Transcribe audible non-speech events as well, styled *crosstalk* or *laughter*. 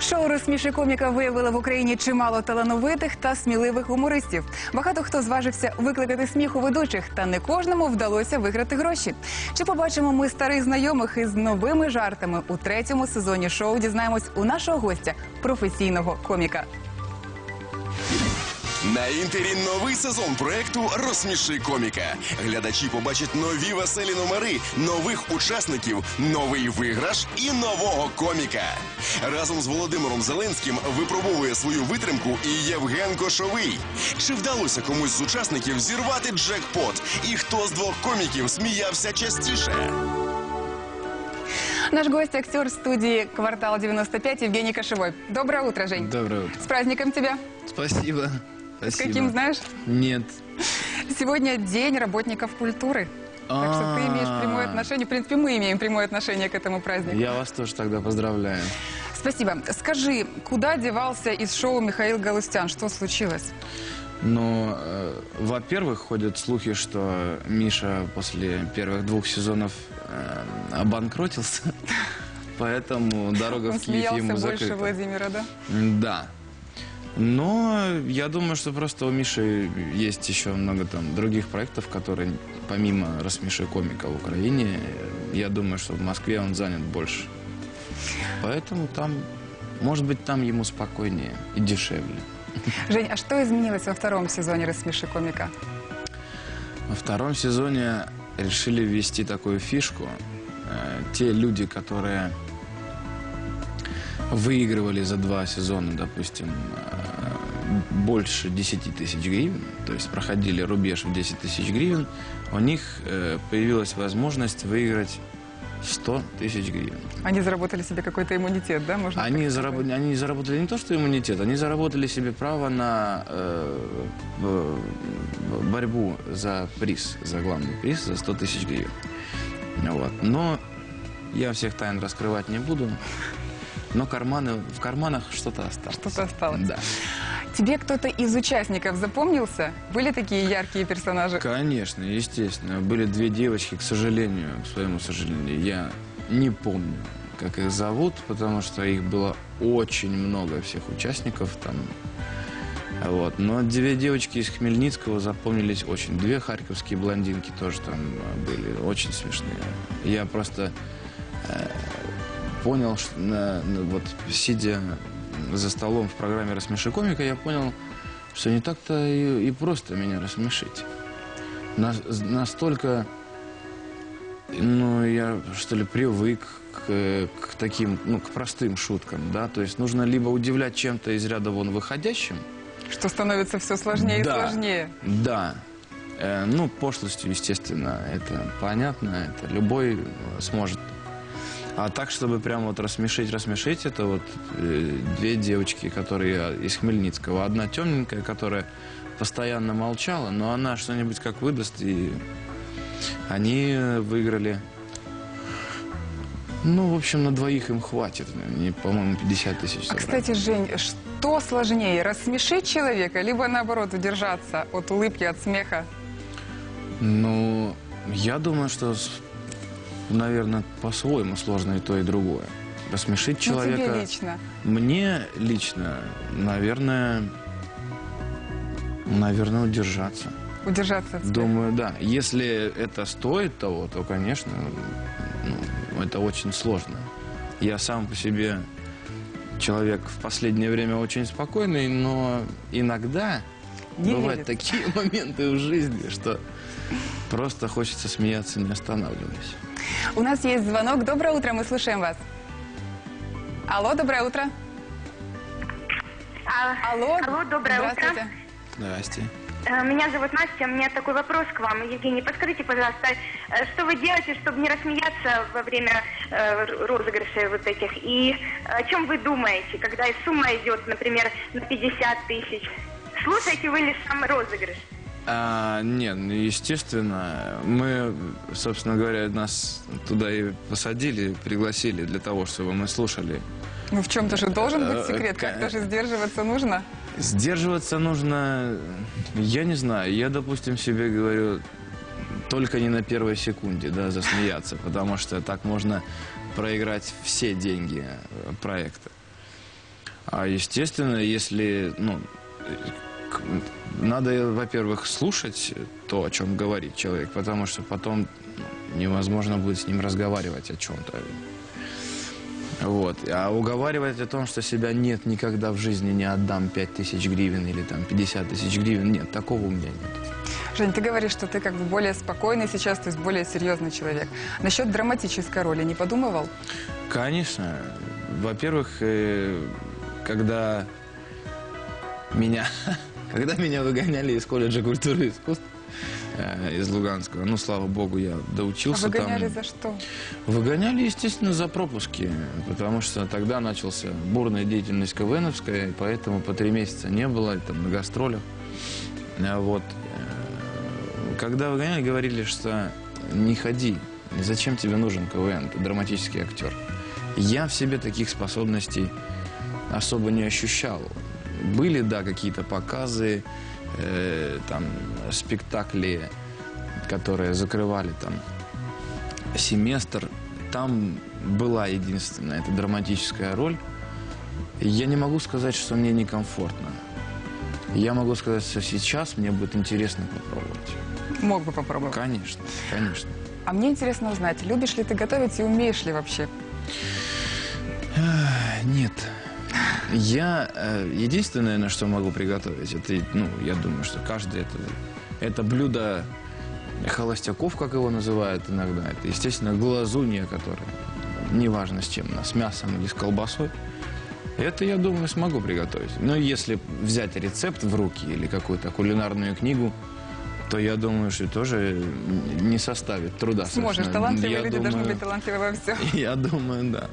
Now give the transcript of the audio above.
Шоу «Розсміши коміка виявило в Україні чимало талановитих та сміливих гумористів. Багато хто зважився викликати сміх у ведучих, та не кожному вдалося виграти гроші. Чи побачимо ми старих знайомих із новими жартами у третьому сезоні шоу? Дізнаємось у нашого гостя, професійного коміка. На інтері новий сезон проекту Розсміши коміка. Глядачі побачать нові веселі номери, нових учасників, новий виграш і нового коміка. Разом з Володимиром Зеленським випробовує свою витримку і Євген Кошовий. Чи вдалося комусь з учасників зірвати джекпот? І хто з двох коміків сміявся частіше? Наш гость актер студии «Квартал 95» Евгений Кошевой. Доброе утро, Жень. Доброе утро. С праздником тебя. Спасибо. С Спасибо. каким, знаешь? Нет. Сегодня День работников культуры. Так что ты имеешь прямое А. отношение. В принципе, мы имеем прямое отношение к этому празднику. Я вас тоже тогда поздравляю. Спасибо. Скажи, куда девался из шоу Михаил Галустян? Что случилось? Но, э, во-первых, ходят слухи, что Миша после первых двух сезонов э, обанкротился. *laughs* Поэтому дорога Он в Киев ему больше закрыта. Владимира, да? Да. Но я думаю, что просто у Миши есть еще много там других проектов, которые помимо «Рассмеши комика» в Украине, я думаю, что в Москве он занят больше. Поэтому там, может быть, там ему спокойнее и дешевле. Жень, а что изменилось во втором сезоне «Рассмеши комика»? Во втором сезоне решили ввести такую фишку. Э, Те люди, которые выигрывали за два сезона, допустим, э, больше 10 тысяч гривен, то есть проходили рубеж в 10 тысяч гривен, у них э, появилась возможность выиграть 100 тысяч гривен. Они заработали себе какой-то иммунитет, да? Можно Они, заработ- они заработали не то, что иммунитет, они заработали себе право на э, борьбу за приз, за главный приз, за 100 тысяч гривен. Вот. Но я всех тайн раскрывать не буду. Но карманы, в карманах что-то осталось. Что-то осталось. Да. Тебе кто-то из участников запомнился? Были такие яркие персонажи? Конечно, естественно. Были две девочки, к сожалению, к своему сожалению, я не помню, как их зовут, потому что их было очень много, всех участников там. Вот. Но две девочки из Хмельницкого запомнились очень. Две харьковские блондинки тоже там были, очень смешные. Я просто э, понял, что на- на- вот сидя за столом в программе «Рассмеши комика», я понял, что не так-то и, и просто меня рассмешить. Нас- настолько, ну, я, что ли, привык к, к таким, ну, к простым шуткам, да, то есть нужно либо удивлять чем-то из ряда вон выходящим, Что становится все сложнее и Да. сложнее. да, Э, ну, пошлостью, естественно, это понятно, это любой сможет. А так, чтобы прям вот рассмешить, рассмешить, это вот э, две девочки, которые э, из Хмельницкого. Одна темненькая, которая постоянно молчала, но она что-нибудь как выдаст, и они выиграли. Ну, в общем, на двоих им хватит. Они, по-моему, 50 тысяч А, кстати, Жень, что сложнее, рассмешить человека, либо наоборот удержаться от улыбки, от смеха? Ну, я думаю, что, наверное, по-своему сложно и то, и другое. Рассмешить Ну, человека... тебе лично. Мне лично, наверное, наверное, удержаться. Удержаться от. Думаю, да. Если это стоит того, то, конечно, ну, это очень сложно. Я сам по себе человек в последнее время очень спокойный, но иногда Не бывают верит. такие *laughs* моменты в жизни, что просто хочется смеяться, не останавливаясь. У нас есть звонок. Доброе утро, мы слушаем вас. Алло, доброе утро. А, Алло, Алло, доброе Здравствуйте. утро. Здрасте. Э, Меня зовут Настя, у меня такой вопрос к вам. Евгений, подскажите, пожалуйста, э, что вы делаете, чтобы не рассмеяться во время э, розыгрышей вот этих? И о чем вы думаете, когда и сумма идет, например, на 50 тысяч? Слушаете вы лишь сам розыгрыш? А, нет, ну, естественно, мы, собственно говоря, нас туда и посадили, пригласили для того, чтобы мы слушали. Ну, в чем-то же должен быть Э, секрет, ка- как-то же сдерживаться нужно. Сдерживаться нужно, я не знаю, я, допустим, себе говорю, только не на первой секунде, да, засмеяться, потому что так можно проиграть все деньги э, проекта. А естественно, если, ну, надо, во-первых, слушать то, о чем говорит человек, потому что потом ну, невозможно будет с ним разговаривать о чем-то. Вот. А уговаривать о том, что себя нет, никогда в жизни не отдам 5 тысяч гривен или там 50 тысяч гривен, нет, такого у меня нет. Жень, ты говоришь, что ты как бы более спокойный сейчас, то есть более серьезный человек. Насчет драматической роли не подумывал? Конечно. Во-первых, э, когда меня, *laughs* когда *laughs* меня выгоняли из колледжа культуры и искусств э, из Луганского, ну, слава богу, я А доучился выгоняли там. за что? Выгоняли, естественно, за пропуски, потому что тогда начался бурная деятельность КВНовская, и поэтому по три месяца не было, там, на гастролях. А Вот. э, Когда выгоняли, говорили, что не ходи, зачем тебе нужен КВН, ты драматический актер. Я в себе таких способностей особо не ощущал. Были, да, какие-то показы, э, там, спектакли, которые закрывали там семестр. Там была единственная эта драматическая роль. Я не могу сказать, что мне некомфортно. Я могу сказать, что сейчас мне будет интересно попробовать. Мог бы попробовать. Конечно, конечно. А мне интересно узнать, любишь ли ты готовить и умеешь ли вообще? Нет. Я э, единственное, на что могу приготовить, это, ну, я думаю, что каждый это, это блюдо холостяков, как его называют иногда. Это, естественно, глазунья, которая, неважно с чем, с мясом или с колбасой. Это, я думаю, смогу приготовить. Но если взять рецепт в руки или какую-то кулинарную книгу, то я думаю, что тоже не составит труда. Сможешь, совершенно. талантливые Я люди должны думаю- быть талантливы во всем. *laughs* Я думаю, да.